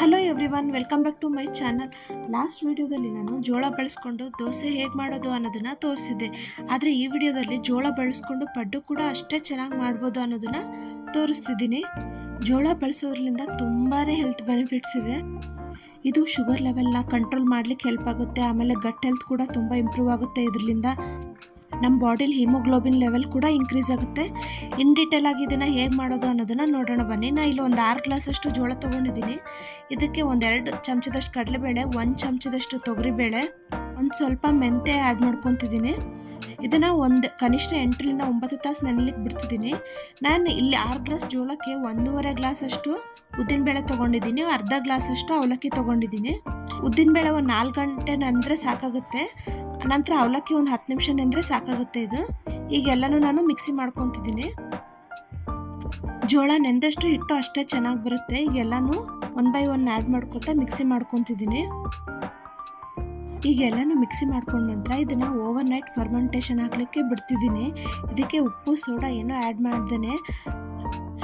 Hello everyone welcome back to my channel last ವಿಡಿಯೋದಲ್ಲಿ ನಾನು ಜೋಳ ಬಳಸ್ಕೊಂಡು ದೋಸೆ ಹೇಗೆ ಮಾಡೋದು ಅನ್ನೋದನ್ನು ತೋರಿಸಿದ್ದೆ. ಆದರೆ ಈ ವಿಡಿಯೋದಲ್ಲಿ ಜೋಳ ಬಳಸ್ಕೊಂಡು ಪಡ್ಡು ಕೂಡ ಅಷ್ಟೇ ಚೆನ್ನಾಗಿ ಮಾಡ್ಬೋದು ಅನ್ನೋದನ್ನು ತೋರಿಸ್ತಿದ್ದೀನಿ. ಜೋಳ ಬಳಸೋದ್ರಿಂದ ತುಂಬಾ ಹೆಲ್ತ್ ಬೆನಿಫಿಟ್ಸ್ ಇದೆ. ಇದು ಶುಗರ್ ಲೆವೆಲ್ನ ಕಂಟ್ರೋಲ್ ಮಾಡಲಿಕ್ಕೆ ಹೆಲ್ಪ್ ಆಗುತ್ತೆ. ಆಮೇಲೆ ಗಟ್ ಹೆಲ್ತ್ ಕೂಡ ತುಂಬ ಇಂಪ್ರೂವ್ ಆಗುತ್ತೆ ಇದರಿಂದ ನಮ್ಮ ಬಾಡಿಲಿ ಹಿಮೋಗ್ಲೋಬಿನ್ ಲೆವೆಲ್ ಕೂಡ ಇನ್ಕ್ರೀಸ್ ಆಗುತ್ತೆ. ಇನ್ ಡೀಟೇಲ್ ಆಗಿ ಇದನ್ನು ಹೇಗೆ ಮಾಡೋದು ಅನ್ನೋದನ್ನು ನೋಡೋಣ ಬನ್ನಿ. ನಾನು ಇಲ್ಲಿ ಒಂದು ಆರು ಗ್ಲಾಸಷ್ಟು ಜೋಳ ತೊಗೊಂಡಿದ್ದೀನಿ. ಇದಕ್ಕೆ ಒಂದೆರಡು ಚಮಚದಷ್ಟು ಕಡಲೆಬೇಳೆ, ಒಂದು ಚಮಚದಷ್ಟು ತೊಗರಿಬೇಳೆ, ಒಂದು ಸ್ವಲ್ಪ ಮೆಂತೆ ಆ್ಯಡ್ ಮಾಡ್ಕೊತಿದ್ದೀನಿ. ಇದನ್ನು ಒಂದು ಕನಿಷ್ಠ ಎಂಟರಿಂದ ಒಂಬತ್ತು ತಾಸು ನೆನಲಿಕ್ಕೆ ಬಿಡ್ತಿದ್ದೀನಿ. ನಾನು ಇಲ್ಲಿ ಆರು ಗ್ಲಾಸ್ ಜೋಳಕ್ಕೆ ಒಂದೂವರೆ ಗ್ಲಾಸಷ್ಟು ಉದ್ದಿನಬೇಳೆ ತೊಗೊಂಡಿದ್ದೀನಿ. ಅರ್ಧ ಗ್ಲಾಸಷ್ಟು ಅವಲಕ್ಕಿ ತೊಗೊಂಡಿದ್ದೀನಿ. ಉದ್ದಿನಬೇಳೆ ಒಂದು ನಾಲ್ಕು ಗಂಟೆ ನಂತರ ಸಾಕಾಗುತ್ತೆ. ನಂತರ ಅವಲಕ್ಕಿ ಒಂದು ಹತ್ತು ನಿಮಿಷ ನೆಂದರೆ ಸಾಕಾಗುತ್ತೆ ಇದು. ಈಗ ಎಲ್ಲನೂ ನಾನು ಮಿಕ್ಸಿ ಮಾಡ್ಕೊತಿದ್ದೀನಿ. ಜೋಳ ನೆಂದಷ್ಟು ಹಿಟ್ಟು ಅಷ್ಟೇ ಚೆನ್ನಾಗಿ ಬರುತ್ತೆ. ಈಗ ಎಲ್ಲನೂ ಒನ್ ಬೈ ಒನ್ ಆ್ಯಡ್ ಮಾಡ್ಕೊತಾ ಮಿಕ್ಸಿ ಮಾಡ್ಕೊತಿದ್ದೀನಿ. ಈಗ ಎಲ್ಲನೂ ಮಿಕ್ಸಿ ಮಾಡ್ಕೊಂಡ ನಂತರ ಇದನ್ನು ಓವರ್ ನೈಟ್ ಫರ್ಮೆಂಟೇಷನ್ ಹಾಕಲಿಕ್ಕೆ ಬಿಡ್ತಿದ್ದೀನಿ. ಇದಕ್ಕೆ ಉಪ್ಪು, ಸೋಡಾ ಏನೂ ಆ್ಯಡ್ ಮಾಡ್ದೇ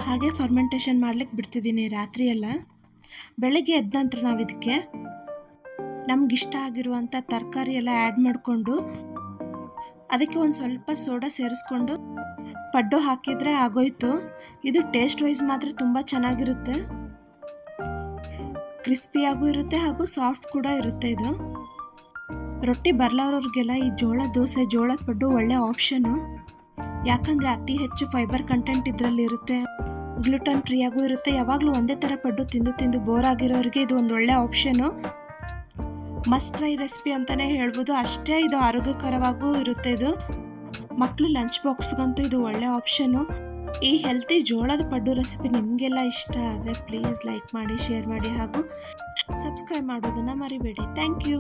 ಹಾಗೆ ಫರ್ಮೆಂಟೇಷನ್ ಮಾಡ್ಲಿಕ್ಕೆ ಬಿಡ್ತಿದ್ದೀನಿ ರಾತ್ರಿ ಎಲ್ಲ ಬೆಳಗ್ಗೆ ಎದ್ದ ನಂತರ ನಾವು ಇದಕ್ಕೆ ನಮ್ಗಿಷ್ಟ ಆಗಿರುವಂಥ ತರಕಾರಿ ಎಲ್ಲ ಆ್ಯಡ್ ಮಾಡಿಕೊಂಡು ಅದಕ್ಕೆ ಒಂದು ಸ್ವಲ್ಪ ಸೋಡಾ ಸೇರಿಸ್ಕೊಂಡು ಪಡ್ಡು ಹಾಕಿದರೆ ಆಗೋಯ್ತು. ಇದು ಟೇಸ್ಟ್ ವೈಸ್ ಮಾತ್ರ ತುಂಬ ಚೆನ್ನಾಗಿರುತ್ತೆ. ಕ್ರಿಸ್ಪಿಯಾಗೂ ಇರುತ್ತೆ ಹಾಗೂ ಸಾಫ್ಟ್ ಕೂಡ ಇರುತ್ತೆ ಇದು. ರೊಟ್ಟಿ ಬರಲಾರೋರಿಗೆಲ್ಲ ಈ ಜೋಳ ದೋಸೆ ಜೋಳದ ಪಡ್ಡು ಒಳ್ಳೆ ಆಪ್ಷನ್ನು ಯಾಕಂದರೆ ಅತಿ ಹೆಚ್ಚು ಫೈಬರ್ ಕಂಟೆಂಟ್ ಇದರಲ್ಲಿ ಇರುತ್ತೆ. ಗ್ಲುಟನ್ ಫ್ರೀಯಾಗೂ ಇರುತ್ತೆ. ಯಾವಾಗಲೂ ಒಂದೇ ಥರ ಪಡ್ಡು ತಿಂದು ತಿಂದು ಬೋರ್ ಆಗಿರೋರಿಗೆ ಇದು ಒಂದು ಒಳ್ಳೆ ಆಪ್ಷನು ಮಸ್ಟ್ ಟ್ರೈ ರೆಸಿಪಿ ಅಂತಲೇ ಹೇಳ್ಬೋದು. ಅಷ್ಟೇ ಇದು ಆರೋಗ್ಯಕರವಾಗೂ ಇರುತ್ತೆ ಇದು. ಮಕ್ಕಳು ಲಂಚ್ ಬಾಕ್ಸ್ಗಂತೂ ಇದು ಒಳ್ಳೆ ಆಪ್ಷನ್ನು ಈ ಹೆಲ್ತಿ ಜೋಳದ ಪಡ್ಡು ರೆಸಿಪಿ ನಿಮಗೆಲ್ಲ ಇಷ್ಟ ಆದರೆ ಪ್ಲೀಸ್ ಲೈಕ್ ಮಾಡಿ ಶೇರ್ ಮಾಡಿ ಹಾಗೂ ಸಬ್ಸ್ಕ್ರೈಬ್ ಮಾಡೋದನ್ನು ಮರಿಬೇಡಿ. Thank you